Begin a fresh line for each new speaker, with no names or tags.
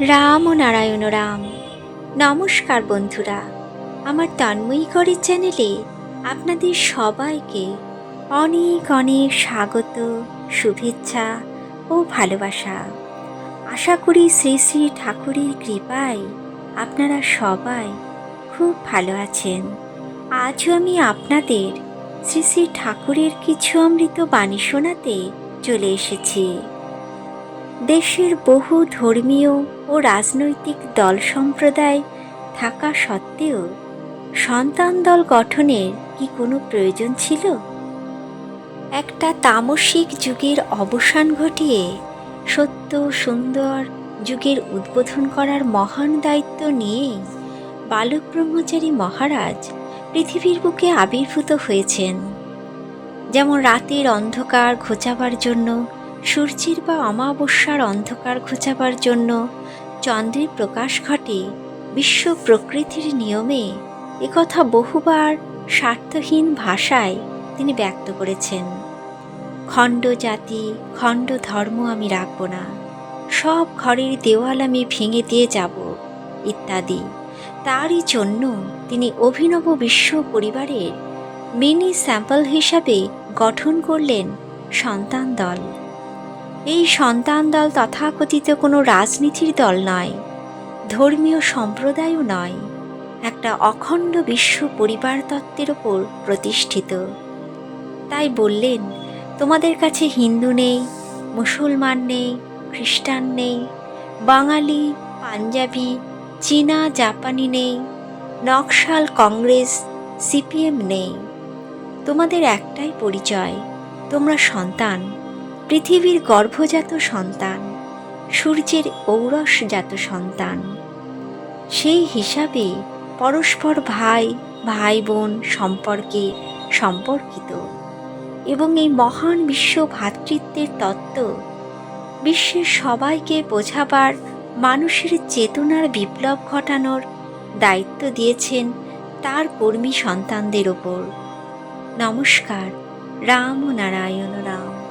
রাম ও নারায়ণ রাম। নমস্কার বন্ধুরা। আমার তন্ময়ী করের চ্যানেলে আপনাদের সবাইকে অনেক অনেক স্বাগত, শুভেচ্ছা ও ভালোবাসা। আশা করি শ্রী শ্রী ঠাকুরের কৃপায় আপনারা সবাই খুব ভালো আছেন। আজও আমি আপনাদের শ্রী শ্রী ঠাকুরের কিছু অমৃত বাণী শোনাতে চলে এসেছি। দেশের বহু ধর্মীয় ও রাজনৈতিক দল সম্প্রদায় থাকা সত্ত্বেও সন্তান দল গঠনের কি কোনো প্রয়োজন ছিল? একটা তামসিক যুগের অবসান ঘটিয়ে সত্য সুন্দর যুগের উদ্বোধন করার মহান দায়িত্ব নিয়ে বালক ব্রহ্মচারী মহারাজ পৃথিবীর বুকে আবির্ভূত হয়েছেন। যেমন রাতের অন্ধকার ঘোচাবার জন্য সূর্যের বা অমাবস্যার অন্ধকার ঘোচাবার জন্য চন্দ্রের প্রকাশ ঘটে বিশ্ব প্রকৃতির নিয়মে। একথা বহুবার স্বার্থহীন ভাষায় তিনি ব্যক্ত করেছেন। খণ্ড জাতি, খণ্ড ধর্ম আমি রাখব না। সব ঘরের দেওয়াল আমি ভেঙে দিয়ে যাব, ইত্যাদি। তারই জন্য তিনি অভিনব বিশ্ব পরিবারের মিনি স্যাম্পল হিসাবে গঠন করলেন সন্তান দল। এই সন্তান দল তথাকথিত কোনো রাজনীতির দল নয়, ধর্মীয় সম্প্রদায়ও নয়, একটা অখণ্ড বিশ্ব পরিবার তত্ত্বের ওপর প্রতিষ্ঠিত। তাই বললেন, তোমাদের কাছে হিন্দু নেই, মুসলমান নেই, খ্রিস্টান নেই, বাঙালি, পাঞ্জাবি, চীনা, জাপানি নেই, নকশাল কংগ্রেস, সিপিএম নেই। তোমাদের একটাই পরিচয়, তোমরা সন্তান। পৃথিবীর গর্ভজাত সন্তান, সূর্যের ঔরসজাত সন্তান। সেই হিসাবে পরস্পর ভাই ভাই বোন সম্পর্কে সম্পর্কিত এবং এই মহান বিশ্ব ভ্রাতৃত্বের তত্ত্ব বিশ্বের সবাইকে বোঝাবার মানুষের চেতনার বিপ্লব ঘটানোর দায়িত্ব দিয়েছেন তার কর্মী সন্তানদের ওপর। নমস্কার রাম ও নারায়ণ রাম